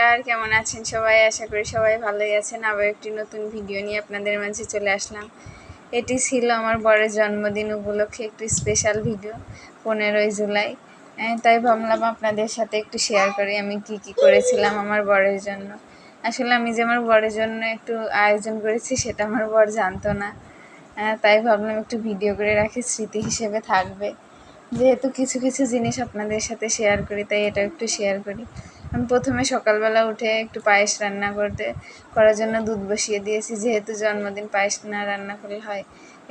নমস্কার কেমন আছেন সবাই? আশা করি সবাই ভালোই আছেন। আবার একটি নতুন ভিডিও নিয়ে আপনাদের মাঝে চলে আসলাম। এটি ছিল আমার বরের জন্মদিন উপলক্ষে একটি স্পেশাল ভিডিও পনেরোই জুলাই। আহ, তাই ভাবলাম আপনাদের সাথে একটু শেয়ার করি আমি কি কি করেছিলাম আমার বরের জন্য। আসলে আমি যে আমার বরের জন্য একটু আয়োজন করেছি সেটা আমার বর জানতো না। আহ, তাই ভাবলাম একটু ভিডিও করে রাখি স্মৃতি হিসেবে থাকবে। যেহেতু কিছু কিছু জিনিস আপনাদের সাথে শেয়ার করি তাই এটা একটু শেয়ার করি। আমি প্রথমে সকালবেলা উঠে একটু পায়েস রান্না করতে, করার জন্য দুধ বসিয়ে দিয়েছি। যেহেতু জন্মদিন পায়েস না রান্না করলে হয়।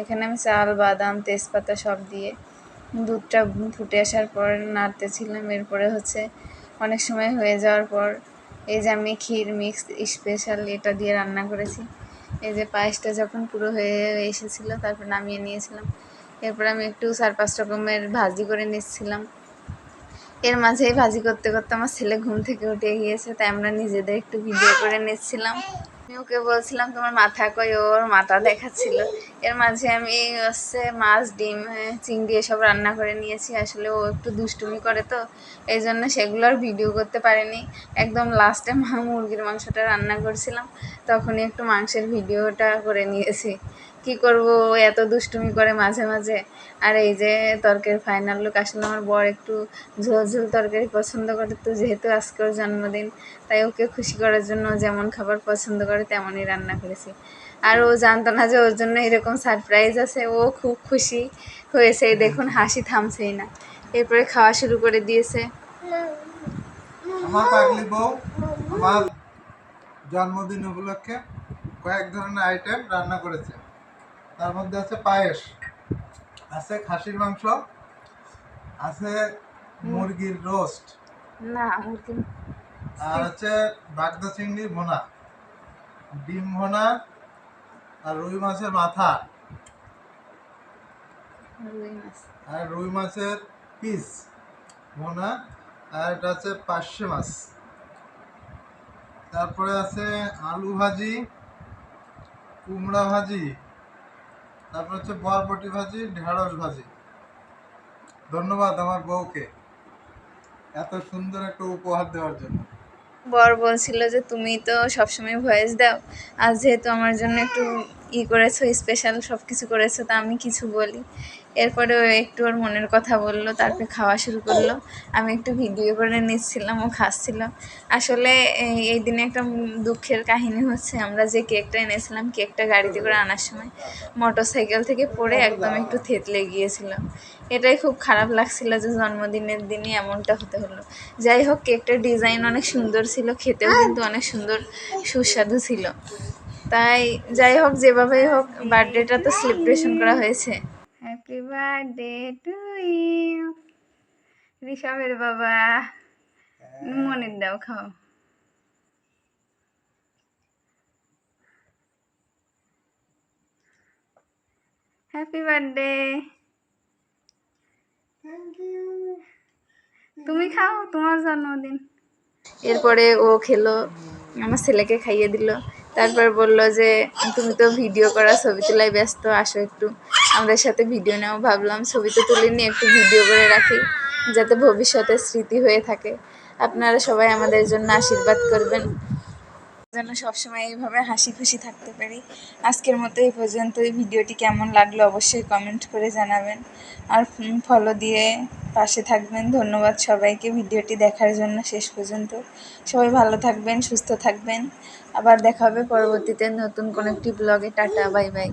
এখানে আমি চাল, বাদাম, তেজপাতা সব দিয়ে দুধটা ফুটে আসার পর নাড়তেছিলাম। এরপরে হচ্ছে অনেক সময় হয়ে যাওয়ার পর এই যে আমি ক্ষীর মিক্স স্পেশাল এটা দিয়ে রান্না করেছি। এই যে পায়েসটা যখন পুরো হয়ে এসেছিল, তারপর নামিয়ে নিয়েছিলাম। এরপর আমি একটু চার পাঁচ রকমের ভাজি করে নিচ্ছিলাম। এর মাঝেই ভাজি করতে করতে আমার ছেলে ঘুম থেকে উঠে গিয়েছে, তাই আমরা নিজেদের একটু ভিডিও করে নিচ্ছিলাম। আমি ওকে বলছিলাম, তোমার মাথা কই? ওর মাথা দেখাচ্ছিল। এর মাঝে আমি হচ্ছে মাছ, ডিম, চিংড়ি এসব রান্না করে নিয়েছি। আসলে ও একটু দুষ্টুমি করে তো, এই জন্য সেগুলো আর ভিডিও করতে পারিনি। একদম লাস্টে মা মুরগির মাংসটা রান্না করছিলাম, তখনই একটু মাংসের ভিডিওটা করে নিয়েছি। কি করব? এত দুষ্টুমি করে মাঝে মাঝে। আর এই যে তরকারি ফাইনাল লুক আসলে আমার বর একটু ঝোল ঝোল তরকারি পছন্দ করে তো যেহেতু আজকে ওর জন্মদিন, তাই ওকে খুশি করার জন্য যেমন খাবার পছন্দ করে তেমনই রান্না করেছি। আর ও জানতো না যে ওর জন্য এরকম সারপ্রাইজ আছে, ও খুব খুশি হয়েছে। দেখুন, হাসি থামছেই না। এরপরে খাওয়া শুরু করে দিয়েছে। জন্মদিন উপলক্ষে কয়েক ধরনের আইটেম রান্না করেছে। তার মধ্যে আছে পায়েস আছে খাসির মাংস আছে মুরগির রোস্ট না মুরগি আর হচ্ছে বাগদা চিংড়ি ভোনা ডিম ভোনা আর রুই মাছের মাথা আর রুই মাছের পিস ভোনা আর এটা হচ্ছে পার্শে মাছ। তারপরে আছে আলু ভাজি কুমড়া ভাজি তারপর হচ্ছে বরবটি ভাজি, ঢেঁড়স ভাজি। ধন্যবাদ আমার বউকে এত সুন্দর একটা উপহার দেওয়ার জন্য। বর বলছিল যে তুমি তো সবসময় ভয়েস দাও। আজ যেহেতু আমার জন্য একটু ই করেছ স্পেশাল সব কিছু করেছ, তা আমি কিছু বলি। এরপরে ও একটু ওর মনের কথা বলল, তারপরে খাওয়া শুরু করল। আমি একটু ভিডিও করে নিচ্ছিলাম, ও খাচ্ছিল। আসলে এই- দিনে একটা দুঃখের কাহিনী হচ্ছে, আমরা যে কেকটা এনেছিলাম কেকটা গাড়িতে করে আনার সময় মোটর সাইকেল থেকে পড়ে একদম একটু থেতলে গিয়েছিল। এটাই খুব খারাপ লাগছিল যে জন্মদিনের দিনই এমনটা হতে হলো। যাই হোক কেকটার ডিজাইন অনেক সুন্দর ছিল, খেতেও কিন্তু অনেক সুন্দর, সুস্বাদু ছিল। তাই যাই হোক যেভাবেই হোক বার্থডেটা তো সেলিব্রেশন করা হয়েছে। হ্যাপি বার্থডে টু ইউ ঋষভের বাবা মনের দাও খাও। হ্যাপি বার্থডে তুমি খাও তোমার জন্মদিন। এরপরে ও খেলো আমার ছেলেকে খাইয়ে দিল। তারপর বলল যে, তুমি তো ভিডিও করা ছবি তোলায় ব্যস্ত, আসো একটু। আমাদের সাথে ভিডিও নাও ভাবলাম। ছবি তো তুলে নিয়ে একটু ভিডিও করে রাখি, যাতে ভবিষ্যতে স্মৃতি হয়ে থাকে। আপনারা সবাই আমাদের জন্য আশীর্বাদ করবেন। যেন সবসময় এইভাবে হাসি খুশি থাকতে পারি। আজকের মতো এই পর্যন্ত এই ভিডিওটি কেমন লাগল অবশ্যই কমেন্ট করে জানাবেন। আর ফলো দিয়ে পাশে থাকবেন। ধন্যবাদ সবাইকে। ভিডিওটি দেখার জন্য শেষ পর্যন্ত। সবাই ভালো থাকবেন, সুস্থ থাকবেন। আবার দেখা হবে পরবর্তীতে নতুন কোনো একটি ব্লগে টাটা বাই বাই